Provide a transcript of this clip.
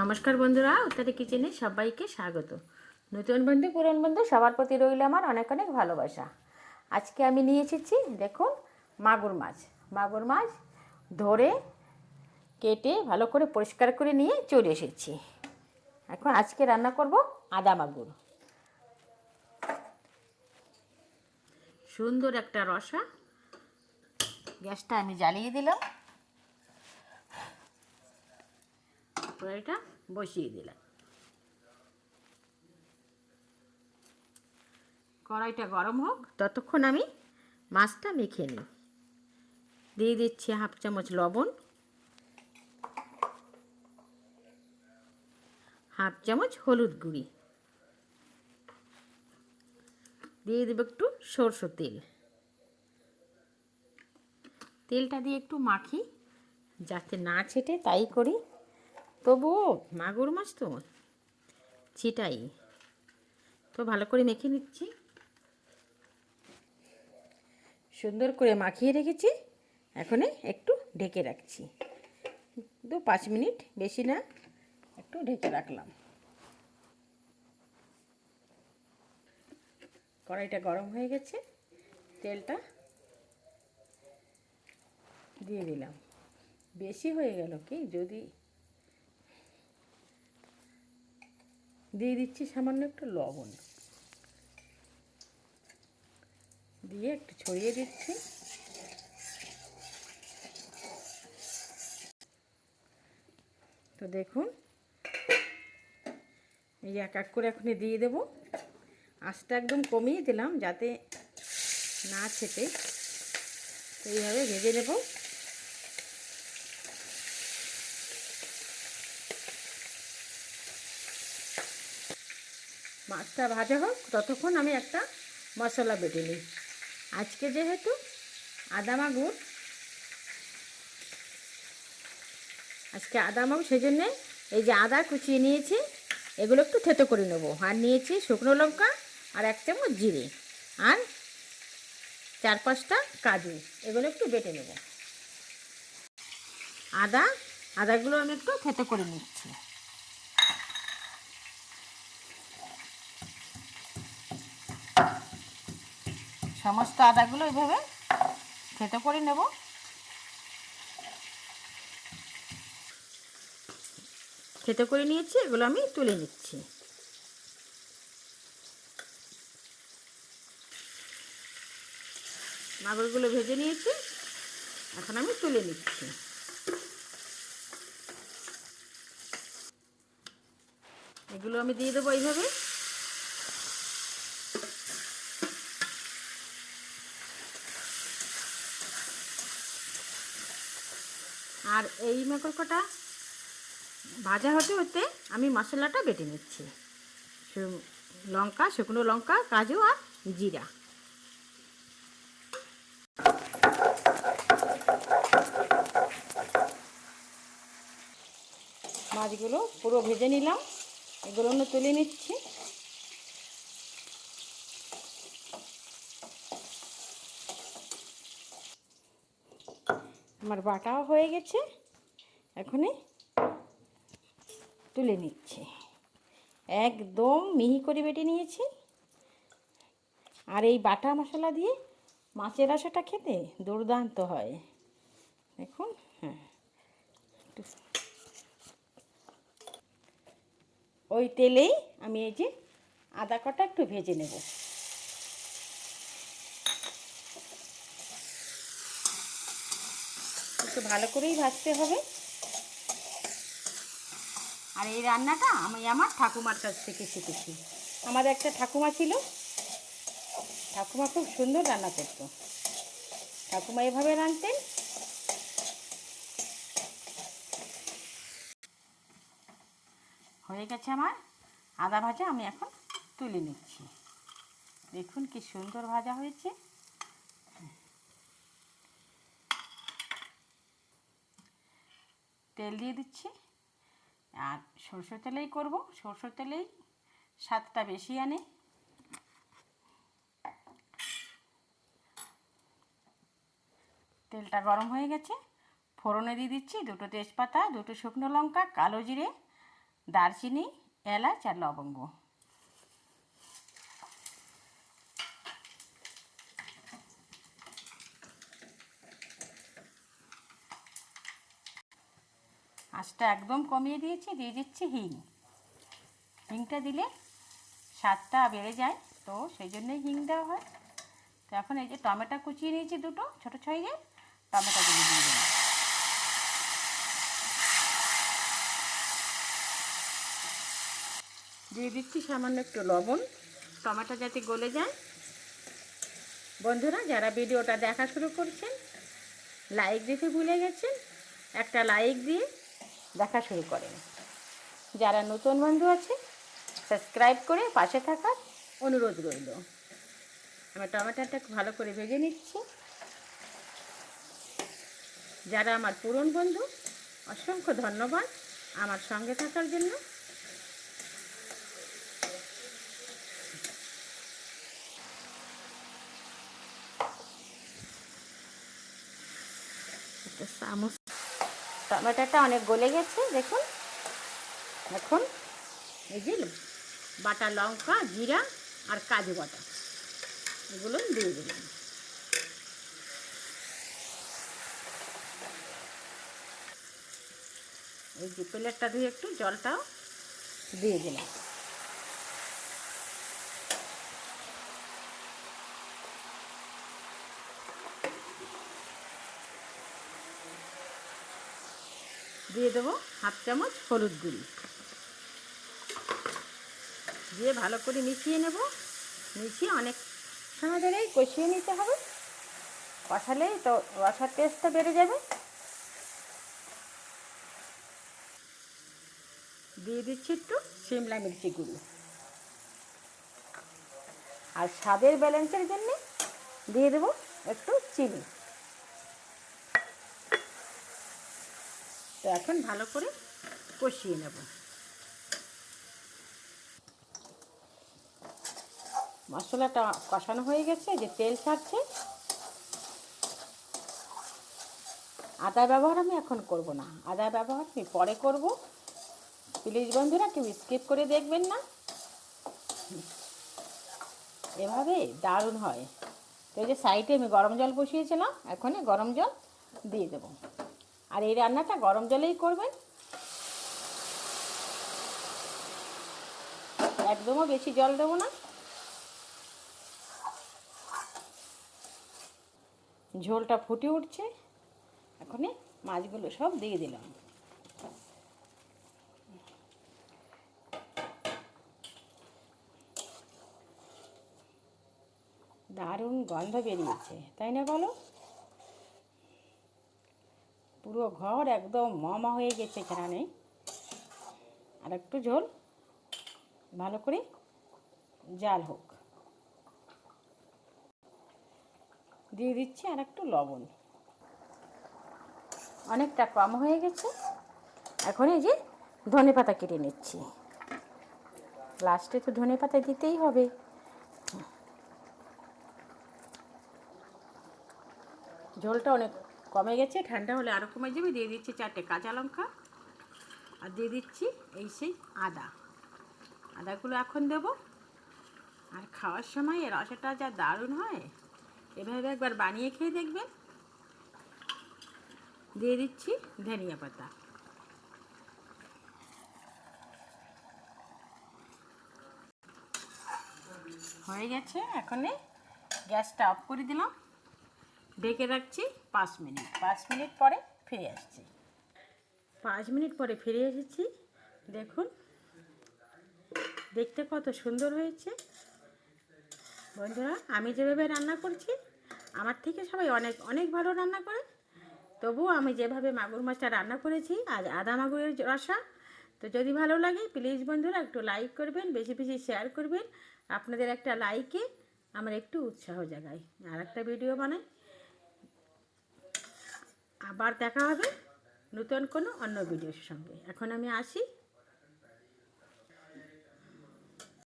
নমস্কার বন্ধুরা উত্তরে কিচেনে সবাইকে স্বাগত। নতুন বন্ধু, পুরন বন্ধু, সবার প্রতি রইল আমার অনেক অনেক ভালোবাসা। আজকে আমি নিয়ে এসেছি, দেখুন, মাগুর মাছ। মাগুর মাছ ধরে, কেটে, ভালো করে পরিষ্কার করে নিয়ে চলে এসেছি। এখন আজকে রান্না করব আদা মাগুর। সুন্দর একটা রসা। গ্যাসটা আমি জ্বালিয়ে দিলাম। কড়াইটা বসিয়ে দিলাম। কড়াইটা গরম হোক। ততক্ষণ আমি মাছটা মেখে নিই। দিয়ে দিচ্ছি হাফ চামচ লবণ। হাফ চামচ হলুদ গুঁড়ি। দিয়ে দেবো একটু সরষের তেল। তেলটা দিয়ে একটু মাখি। যাতে না ছেটে তাই করি তবুও মাগুর মাছ তো, ছিটাই। তো ভালো করে মেখে নিচ্ছি। সুন্দর করে মাখিয়ে রেখেছি। এখন একটু ঢেকে রাখছি। দু পাঁচ মিনিট বেশি না, একটু ঢেকে রাখলাম। কড়াইটা গরম হয়ে গেছে, তেলটা দিয়ে দিলাম। বেশি হয়ে গেল কি? যদি দিয়ে দিচ্ছি সামান্য একটু লবণ। দিয়ে একটু ছড়িয়ে দিচ্ছি। তো দেখুন, এই এক এক করে এখন দিয়ে দেবো। আঁচটা একদম কমিয়ে দিলাম যাতে না ছেটে তো এইভাবে ভেজে নেব। মাছটা ভাজা হোক, ততক্ষণ আমি একটা মশলা বেটে নিই। আজকে যেহেতু আদা মাগুর, আজকে আদা মাগুর সেই জন্যে এই যে আদা কুচিয়ে নিয়েছি, এগুলো একটু থেতো করে নেব। আর নিয়েছি শুকনো লঙ্কা আর এক চামচ জিরে আর চার পাঁচটা কাজু, এগুলো একটু বেটে নেব। আদা, আদাগুলো আমি একটু থেতো করে নিচ্ছি। সমস্ত আদাগুলো এইভাবে থেতো করে নেব। থেতো করে নিয়েছি, এগুলো আমি তুলে নিচ্ছি। মাগুরগুলো ভেজে নিয়েছি, এখন আমি তুলে নিচ্ছি। এগুলো আমি দিয়ে দেবো এইভাবে। আর এই মেকরকটা ভাজা হতে হতে আমি মশলাটা বেটে নিচ্ছি। লঙ্কা, শুকনো লঙ্কা, কাজু আর জিরা। মাছগুলো পুরো ভেজে নিলাম। এগুলো তুলে নিচ্ছি। আমার বাটাও হয়ে গেছে। এখনই তুলে নিচ্ছি। একদম মিহি করে বেটে নিয়েছি। আর এই বাটা মশলা দিয়ে মাছের রসাটা খেতে দুর্দান্ত হয়। দেখুন হ্যাঁ। ওই তেলেই আমি এই যে আদা কটা একটু ভেজে নেব। একটু ভালো করেই ভাজতে হবে। আর এই রান্নাটা আমি আমার ঠাকুমার কাছ থেকে শিখেছি। আমাদের একটা ঠাকুমা ছিল। ঠাকুমা খুব সুন্দর রান্না করতো। ঠাকুমা এভাবে রাঁধতেন। হয়ে গেছে আমার আদা ভাজা, আমি এখন তুলে নিচ্ছি। দেখুন কি সুন্দর ভাজা হয়েছে। তেল দিয়ে দিচ্ছি। আর সরষের তেলেই করব। সরষের তেলেই স্বাদটা বেশি আনে। তেলটা গরম হয়ে গেছে। ফোড়নে দিয়ে দিচ্ছি দুটো তেজপাতা, দুটো শুকনো লঙ্কা, কালো জিরে, দারচিনি, এলাচ আর লবঙ্গ। আঁচটা একদম কমিয়ে দিয়েছি, দিয়ে দিচ্ছি হিং। হিংটা দিলে স্বাদটা বেড়ে যায়, তো সেই জন্যই হিং দেওয়া হয়। তো এখন এই যে টমেটো কুচিয়ে নিয়েছি দুটো, ছোটো সাইজের টমেটোগুলো দিয়ে দিলাম। দিয়ে দিচ্ছি সামান্য একটু লবণ, টমেটো যাতে গলে যায়। বন্ধুরা, যারা ভিডিওটা দেখা শুরু করছেন, লাইক দিতে ভুলে গেছেন, একটা লাইক দিয়ে দেখা শুরু করেন যারা নতুন বন্ধু আছে সাবস্ক্রাইব করে পাশে থাকার অনুরোধ রইল। আমি টমেটোটা ভালো করে ভেজে নিচ্ছি। যারা আমার পুরন বন্ধু, অসংখ্য ধন্যবাদ আমার সঙ্গে থাকার জন্য। চামচ টমেটোটা অনেক গলে গেছে, দেখুন। এখন এই যে বাটা লঙ্কা, জিরা আর কাজু বাটা, এগুলো দিয়ে দিলাম। এই যে প্লেটটা ধুয়ে একটু জলটাও দিয়ে দিলাম। দিয়ে দেবো হাফ চামচ হলুদ গুঁড়ি। দিয়ে ভালো করে মিশিয়ে নেব। মিশিয়ে অনেক সময় ধরেই কষিয়ে নিতে হবে। কষালেই তো রসার টেস্টটা বেড়ে যাবে। দিয়ে দিচ্ছি একটু সিমলা মির্চি গুঁড়ি। আর স্বাদের ব্যালেন্সের জন্যে দিয়ে দেবো একটু চিনি। তো এখন ভালো করে কষিয়ে নেব। মশলাটা কষানো হয়ে গেছে, যে তেল ছাড়ছে। আদা ব্যবহার আমি এখন করব না। আদা ব্যবহার আমি পরে করব। প্লিজ বন্ধুরা, কেউ স্কিপ করে দেখবেন না। এভাবে দারুণ হয়। তো যে সাইডে আমি গরম জল বসিয়েছিলাম এখনই গরম জল দিয়ে দেবো। আর এই রান্নাটা গরম জলেই করবেন। একদমও বেশি জল দেবো না। ঝোলটা ফুটে উঠছে। এখনই মাছগুলো সব দিয়ে দিলাম। দারুণ গন্ধ বেরিয়েছে, তাই না বলো? পুরো ঘর একদম মমা হয়ে গেছে এখানে। আর একটু ঝোল, ভালো করে জাল হোক। দিয়ে দিচ্ছি আর একটু লবণ। অনেকটা কম হয়ে গেছে। এখন এই যে ধনে পাতা কেটে নিচ্ছি। লাস্টে তো ধনে পাতা দিতেই হবে। ঝোলটা অনেক কমে গেছে, ঠান্ডা হলে আরও কমে যাবে, দিয়ে দিচ্ছি চারটে কাঁচা লঙ্কা, আর দিয়ে দিচ্ছি এই সেই আদা। আদাগুলো এখন দেব। আর খাওয়ার সময় এর রসাটা যা দারুণ হয়, এভাবে একবার বানিয়ে খেয়ে দেখবেন। দিয়ে দিচ্ছি ধনিয়া পাতা। হয়ে গেছে, এখনে গ্যাসটা অফ করে দিলাম। ঢেকে রাখছি পাঁচ মিনিট। পাঁচ মিনিট পরে ফিরে আসছি। পাঁচ মিনিট পরে ফিরে এসেছি। দেখুন দেখতে কত সুন্দর হয়েছে। বন্ধুরা আমি যেভাবে রান্না করছি আমার থেকে সবাই অনেক অনেক ভালো রান্না করে। তবুও আমি যেভাবে মাগুর মাছটা রান্না করেছি আজ আদা মাগুরের রসা। তো যদি ভালো লাগে প্লিজ বন্ধুরা একটু লাইক করবেন বেশি বেশি শেয়ার করবেন। আপনাদের একটা লাইকে আমার একটু উৎসাহ জাগায়। আর একটা ভিডিও বানাই। আবার দেখা হবে নতুন কোনো অন্য ভিডিওর সঙ্গে। এখন আমি আসি।